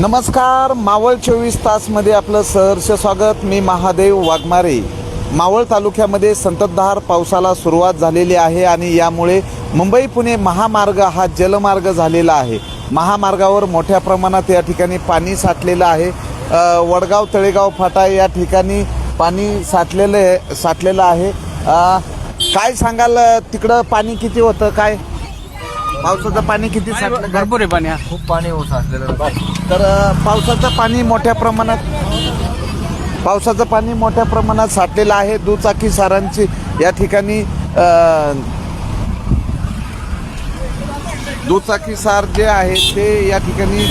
नमस्कार मावळ चोवीस तासमध्ये आपलं सहर्ष स्वागत. मी महादेव वाघमारे. मावळ तालुक्यामध्ये संततधार पावसाला सुरुवात झालेली आहे आणि यामुळे मुंबई पुणे महामार्ग हा जलमार्ग झालेला आहे. महामार्गावर मोठ्या प्रमाणात या ठिकाणी पाणी साठलेलं आहे. वडगाव तळेगाव फाटा या ठिकाणी पाणी साठलेलं आहे साठलेलं आहे. काय सांगाल तिकडं पाणी किती होतं काय? पावसाचं पाणी किती साठलं? भरपूर आहे पाणी. खूप पाणी होत असलेलं तर पावसाचं पाणी मोठ्या प्रमाणात पावसाचं पाणी मोठ्या प्रमाणात साठलेलं आहे. दुचाकी सारांची या ठिकाणी दुचाकी सार जे आहे ते या ठिकाणी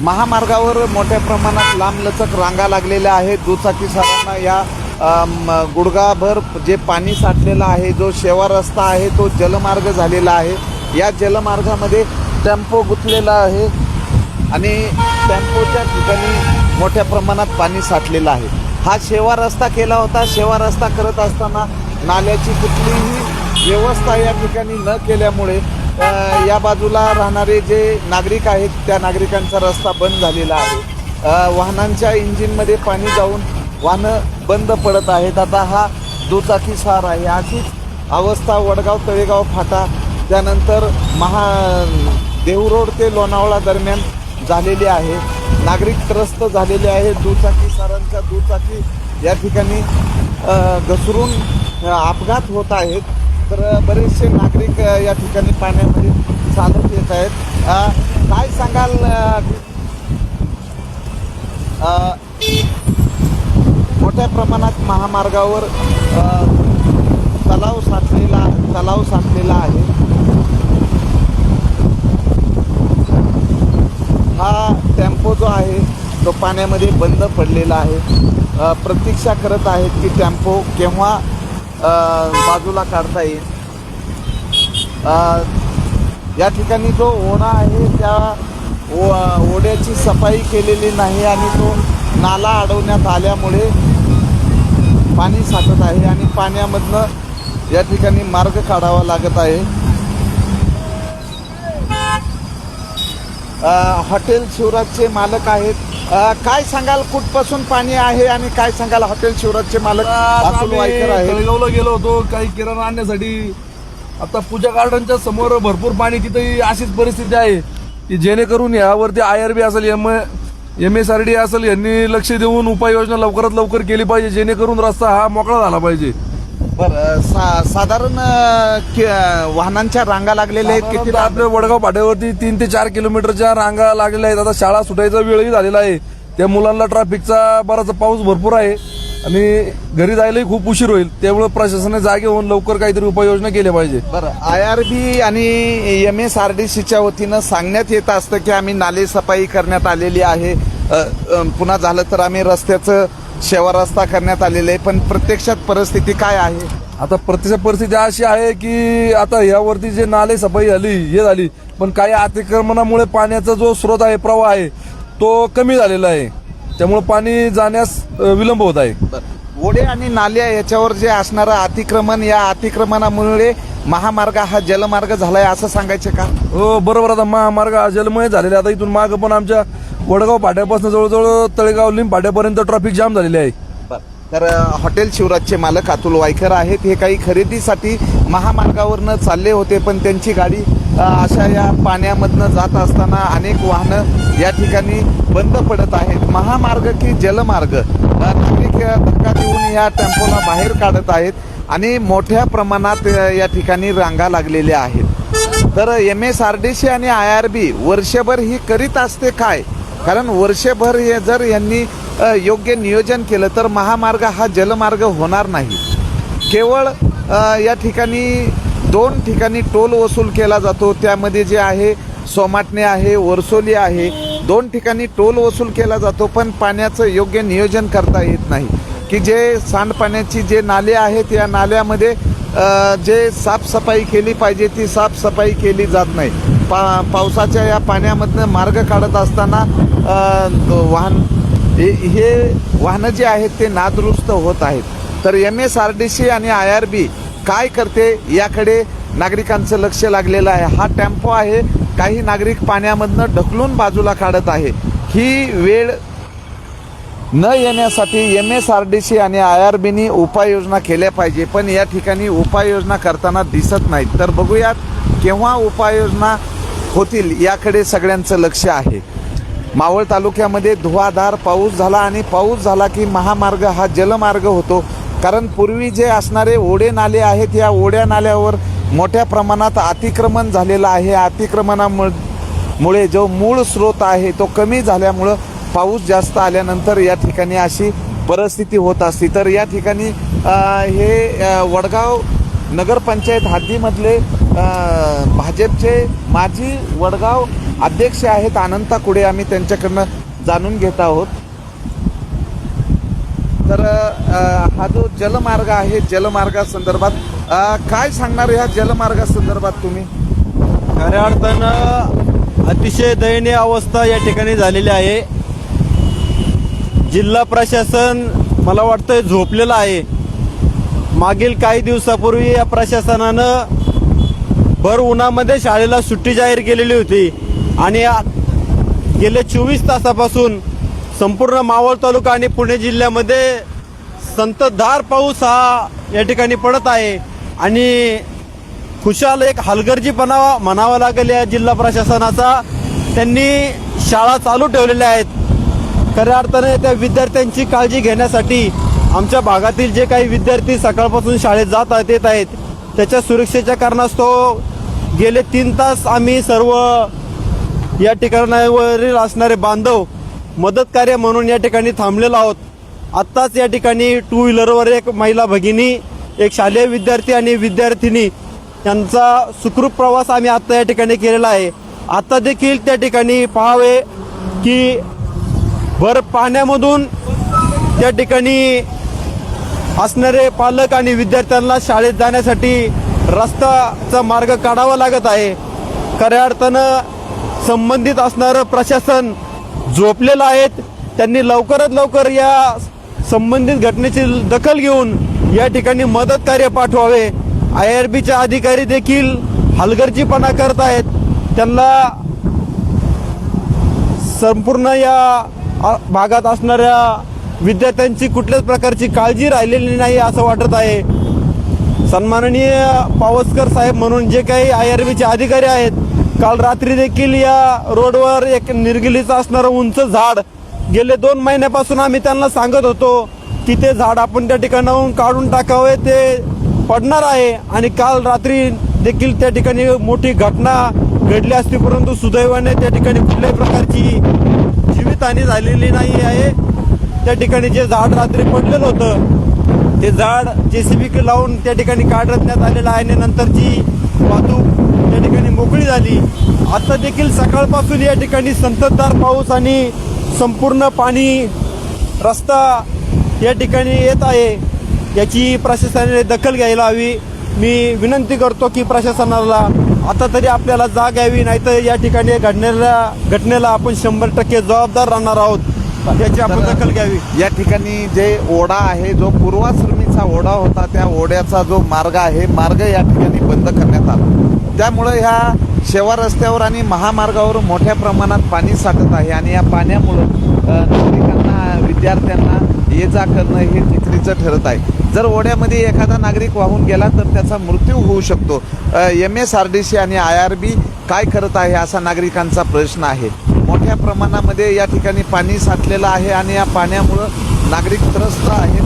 महामार्गावर मोठ्या प्रमाणात लांबलचक रांगा लागलेल्या आहेत. दुचाकी सारांना या गुडगाभर गुडघाभर जे पाणी साठलेलं आहे जो शेवा रस्ता आहे तो जलमार्ग झालेला आहे. या जलमार्गामध्ये टेम्पो गुंतलेला आहे आणि टेम्पोच्या ठिकाणी मोठ्या प्रमाणात पाणी साठलेलं आहे. हा शेवा रस्ता केला होता. शेवा रस्ता करत असताना नाल्याची कुठलीही व्यवस्था या ठिकाणी न केल्यामुळे या बाजूला राहणारे जे नागरिक आहेत त्या नागरिकांचा रस्ता बंद झालेला आहे. वाहनांच्या इंजिनमध्ये पाणी जाऊन वाहनं बंद पडत आहेत. आता हा दुचाकी सार आहे. अशीच अवस्था वडगाव तळेगाव फाटा त्यानंतर महा देवरोड रोड ते लोणावळा दरम्यान झालेली आहे. नागरिक त्रस्त झालेले आहेत. दुचाकी सारांच्या दुचाकी या ठिकाणी घसरून अपघात होत आहेत. तर बरेचसे नागरिक या ठिकाणी पाण्यामध्ये चालत येत आहेत. काय सांगाल मोठ्या प्रमाणात महामार्गावर तलाव साठलेला तलाव साठलेला आहे. हा टेम्पो जो आहे तो पाण्यामध्ये बंद पडलेला आहे. प्रतीक्षा करत आहेत की टेम्पो केव्हा बाजूला काढता येईल. या ठिकाणी जो ओढा आहे त्या ओ ओढ्याची सफाई केलेली नाही आणि तो नाला अडवण्यात आल्यामुळे पाणी साठत आहे आणि पाण्यामधनं या ठिकाणी मार्ग काढावा लागत आहे. हॉटेल शिवराजचे मालक आहेत. काय सांगाल कुठपासून पाणी आहे आणि काय सांगाल हॉटेल शिवराजचे मालक? तळेगावला गेलो होतो काही किराणा आणण्यासाठी. आता पूजा गार्डनच्या समोर भरपूर पाणी तिथेही अशीच परिस्थिती आहे की जेणेकरून यावरती आय आर बी असेल M M S R D असेल यांनी लक्ष देऊन उपाययोजना लवकरात लवकर केली पाहिजे जेणेकरून रस्ता हा मोकळा झाला पाहिजे. बरं सा, साधारण अ, कि- वाहनांच्या रांगा लागलेल्या आहेत किती साधारणतः आपल्या वडगाव पाट्यावरती तीन ते चार किलोमीटरच्या रांगा लागलेल्या आहेत. आता शाळा सुटायचा वेळही झालेला आहे. त्या मुलांना ट्रॅफिकचा बराचसा पाऊस भरपूर आहे. आणि घरी जायलाही खूप उशीर होईल. त्यामुळे प्रशासनाने जागे होऊन लवकर काहीतरी उपाययोजना केल्या पाहिजे. बरं आय आर बी आणि एम एस आर डी सीच्या वतीनं सांगण्यात येत असतं की आम्ही नाले सफाई करण्यात आलेली आहे. पुन्हा झालं तर आम्ही रस्त्याचं शेवा रस्ता करण्यात आलेलं आहे. पण प्रत्यक्षात परिस्थिती काय आहे? आता प्रत्यक्ष परिस्थिती अशी आहे की आता यावरती जे नाले सफाई झाली हे झाली पण काही अतिक्रमणामुळे पाण्याचा जो स्रोत आहे प्रवाह आहे तो कमी झालेला आहे. त्यामुळे पाणी जाण्यास विलंब होत आहे. ओढे आणि नाल्या याच्यावर जे असणारं अतिक्रमण या अतिक्रमणामुळे महामार्ग हा जलमार्ग झालाय असं सांगायचं का? हो बरोबर. आता महामार्ग हा जलमय झालेला आता इथून मागं पण आमच्या वडगाव पाट्यापासून जवळजवळ तळेगाव लिंब पाट्यापर्यंत ट्रॅफिक जाम झालेले आहे. तर हॉटेल शिवराजचे मालक अतुल वायकर आहेत. हे काही खरेदीसाठी महामार्गावरनं चालले होते पण त्यांची गाडी अशा या पाण्यामधनं जात असताना अनेक वाहनं या ठिकाणी बंद पडत आहेत. महामार्ग की जलमार्ग? नागरिक धक्का देऊन या टेम्पोला बाहेर काढत आहेत आणि मोठ्या प्रमाणात या ठिकाणी रांगा लागलेल्या आहेत. तर M S R D C आणि आय आर बी वर्षभर ही करीत असते काय? कारण वर्षभर हे जर यांनी योग्य नियोजन केलं तर महामार्ग हा जलमार्ग होणार नाही. केवळ या ठिकाणी दोन ठिकाणी टोल वसूल केला जातो. त्यामध्ये जे आहे सोमाटणे आहे वर्सोली आहे दोन ठिकाणी टोल वसूल केला जातो पण पाण्याचं योग्य नियोजन करता येत नाही. की जे सांडपाण्याची जे नाले आहेत या नाल्यामध्ये जे साफसफाई केली पाहिजे ती साफसफाई केली जात नाही. पा पावसाच्या या पाण्यामधनं मार्ग काढत असताना वाहन हे हे वाहनं जे आहेत ते नादुरुस्त होत आहेत. तर M S R D C आणि आय आर बी काय करते याकडे नागरिकांचं लक्ष लागलेलं आहे. हा टेम्पो आहे. काही नागरिक पाण्यामधनं ढकलून बाजूला काढत आहे. ही वेळ न येण्यासाठी M S R D C आणि आय आर बीनी उपाययोजना केल्या पाहिजे. पण या ठिकाणी उपाययोजना करताना दिसत नाहीत. तर बघूयात केव्हा उपाययोजना होतील याकडे सगळ्यांचं लक्ष आहे. मावळ तालुक्यामध्ये धुवाधार पाऊस झाला आणि पाऊस झाला की महामार्ग हा जलमार्ग होतो. कारण पूर्वी जे असणारे ओढे नाले आहेत या ओढ्या नाल्यावर मोठ्या प्रमाणात अतिक्रमण झालेलं आहे. अतिक्रमणामुळे मुळे जो मूळ स्रोत आहे तो कमी झाल्यामुळं पाऊस जास्त आल्यानंतर या ठिकाणी अशी परिस्थिती होत असते. तर या ठिकाणी हे वडगाव नगरपंचायत हद्दीमधले भाजपचे माजी वडगाव अध्यक्ष आहेत अनंता कुडे. आम्ही त्यांच्याकडनं जाणून घेत आहोत. तर हा जो जलमार्ग आहे जलमार्गासंदर्भात काय सांगणार ह्या जलमार्गासंदर्भात तुम्ही? खऱ्या अर्थानं अतिशय दयनीय अवस्था या ठिकाणी झालेली आहे. जिल्हा प्रशासन मला वाटतं झोपलेलं आहे. मागील काही दिवसापूर्वी या प्रशासनानं भर उन्हामध्ये शाळेला सुट्टी जाहीर केलेली होती. आणि गेल्या चोवीस तासापासून संपूर्ण मावळ तालुका आणि पुणे जिल्ह्यामध्ये संततधार पाऊस हा या ठिकाणी पडत आहे. आणि खुशाल एक हलगर्जीपणा म्हणावा लागेल या जिल्हा प्रशासनाचा. त्यांनी शाळा चालू ठेवलेल्या आहेत. खऱ्या अर्थाने त्या विद्यार्थ्यांची काळजी घेण्यासाठी आमच्या भागातील जे काही विद्यार्थी सकाळपासून शाळेत जात आहेत येत आहेत त्याच्या सुरक्षेच्या कारणास्तव गेले तीन तास आम्ही सर्व या ठिकाणावरील असणारे बांधव मदत कार्य म्हणून या ठिकाणी थांबलेलो आहोत. आत्ताच या ठिकाणी टू व्हीलरवर एक महिला भगिनी एक शालेय विद्यार्थी आणि विद्यार्थिनी यांचा सुखरूप प्रवास आम्ही आत्ता या ठिकाणी केलेला आहे. आता देखील त्या ठिकाणी पाहावे की भर पाण्यामधून त्या ठिकाणी असणारे पालक आणि विद्यार्थ्यांना शाळेत जाण्यासाठी रस्ताचा मार्ग काढावा लागत आहे. खऱ्या अर्थानं संबंधित असणारं प्रशासन झोपलेला आहेत. त्यांनी लवकरात लवकर या संबंधित घटनेची दखल घेऊन या ठिकाणी मदत कार्य पाठवावे. आय आर बीचे अधिकारी देखील हलगर्जीपणा करत आहेत. त्यांना संपूर्ण या भागात असणाऱ्या विद्यार्थ्यांची कुठल्याच प्रकारची काळजी राहिलेली नाही असं वाटत आहे. सन्माननीय पावसकर साहेब म्हणून जे काही आय आर बीचे अधिकारी आहेत काल रात्री देखील या रोडवर एक निर्गिलीचं असणारं उंच झाड गेले दोन महिन्यापासून आम्ही त्यांना सांगत होतो की ते झाड आपण त्या ठिकाणाहून काढून टाकावे ते पडणार आहे. आणि काल रात्री देखील त्या ठिकाणी मोठी घटना घडली असती परंतु सुदैवाने त्या ठिकाणी कुठल्याही प्रकारची जीवितहानी झालेली नाही आहे. त्या ठिकाणी जे झाड रात्री पडलेलं होतं ते झाड जेसीबी लावून त्या ठिकाणी काढण्यात आलेलं आहे. आणि नंतरची वाहतूक मोकळी झाली. आता देखील सकाळपासून या ठिकाणी संततधार पाऊस आणि संपूर्ण पाणी रस्ता या ठिकाणी येत आहे. याची प्रशासनाने दखल घ्यायला हवी. मी विनंती करतो की प्रशासनाला आता तरी आपल्याला जाग यावी नाहीतर या ठिकाणी घडलेल्या घटनेला आपण शंभर टक्के जबाबदार राहणार आहोत. याची आपण तर- दखल घ्यावी. या ठिकाणी जे ओढा आहे जो पूर्वाश्रमीचा ओढा होता त्या ओढ्याचा जो मार्ग आहे मार्ग या ठिकाणी बंद करण्यात आला. त्यामुळं ह्या शेवा रस्त्यावर आणि महामार्गावर मोठ्या प्रमाणात पाणी साठत आहे आणि या पाण्यामुळं नागरिकांना विद्यार्थ्यांना ये जा करणं हे चित्रीचं ठरत आहे. जर ओढ्यामध्ये एखादा नागरिक वाहून गेला तर त्याचा मृत्यू होऊ शकतो. M S R D C आणि आय आर बी काय करत आहे असा नागरिकांचा प्रश्न आहे. मोठ्या प्रमाणामध्ये या ठिकाणी पाणी साठलेलं आहे आणि या पाण्यामुळं नागरिक त्रस्त आहेत.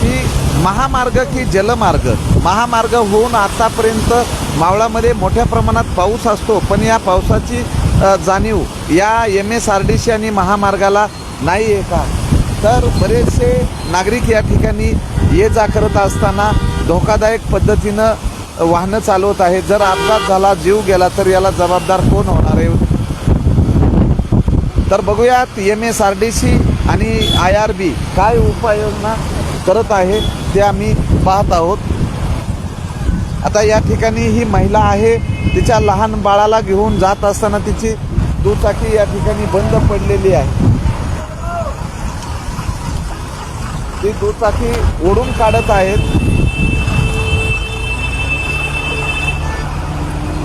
की महामार्ग की जलमार्ग? महामार्ग होऊन आतापर्यंत मावळामध्ये मोठ्या प्रमाणात पाऊस असतो पण या पावसाची जाणीव या M S R D C आणि महामार्गाला नाही आहे का? तर बरेचसे नागरिक या ठिकाणी ये जा करत असताना धोकादायक पद्धतीनं वाहनं चालवत आहेत. जर अपघात झाला जीव गेला तर याला जबाबदार कोण होणार आहे? तर बघूयात M S R D C आणि आय आर बी काय उपाययोजना करत आहे. ते आम्ही पाहत आहोत. आता या ठिकाणी ही महिला आहे तिच्या लहान बाळाला घेऊन जात असताना तिची दुचाकी या ठिकाणी बंद पडलेली आहे. ती दुचाकी ओढून काढत आहेत.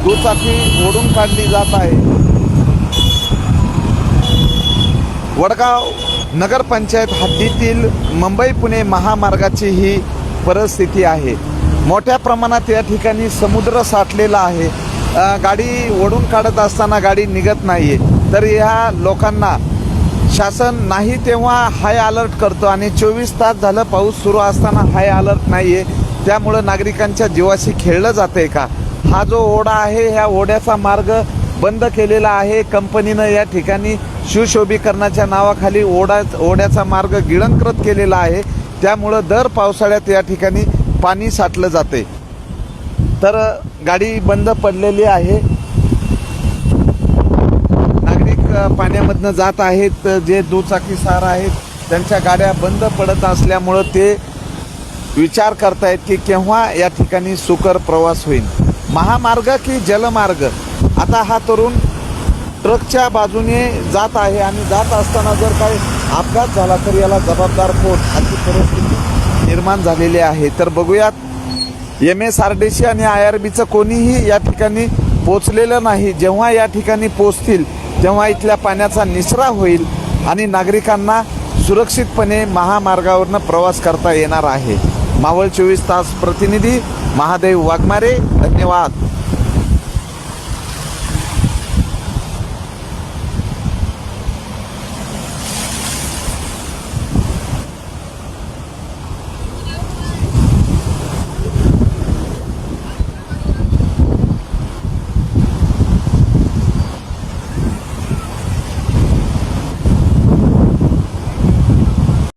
दुचाकी ओढून काढली जात आहे. वडगाव नगरपंचायत हद्दीतील मुंबई पुणे महामार्गाची ही परिस्थिती आहे. मोठ्या प्रमाणात या ठिकाणी समुद्र साठलेला आहे. गाडी ओढून काढत असताना गाडी निघत नाही आहे तर ह्या लोकांना शासन नाही तेव्हा हाय अलर्ट करतो आणि चोवीस तास झालं पाऊस सुरू असताना हाय अलर्ट नाही आहे त्यामुळं नागरिकांच्या जीवाशी खेळलं जातंय का? हा जो ओढा आहे ह्या ओढ्याचा मार्ग बंद केलेला आहे. कंपनीनं या ठिकाणी सुशोभीकरणाच्या नावाखाली ओढा ओढ्याचा मार्ग गिळंकृत केलेला आहे. त्यामुळं दर पावसाळ्यात या ठिकाणी पाणी साठलं जाते. तर गाडी बंद पडलेली आहे. नागरिक पाण्यामधनं जात आहेत. जे दुचाकी सार आहेत त्यांच्या गाड्या बंद पडत असल्यामुळं ते विचार करतायत की केव्हा या ठिकाणी सुकर प्रवास होईल. महामार्ग की जलमार्ग? आता हा तरुण ट्रकच्या बाजूने जात आहे आणि जात असताना जर काही अपघात झाला तर याला जबाबदार कोण? अशी परिस्थिती निर्माण झालेली आहे. तर बघूयात M S R D C आणि आय आर बीचं कोणीही या ठिकाणी पोचलेलं नाही. जेव्हा या ठिकाणी पोचतील तेव्हा इथल्या पाण्याचा निचरा होईल आणि नागरिकांना सुरक्षितपणे महामार्गावरनं प्रवास करता येणार आहे. मावळ चोवीस तास प्रतिनिधी महादेव वाघमारे धन्यवाद.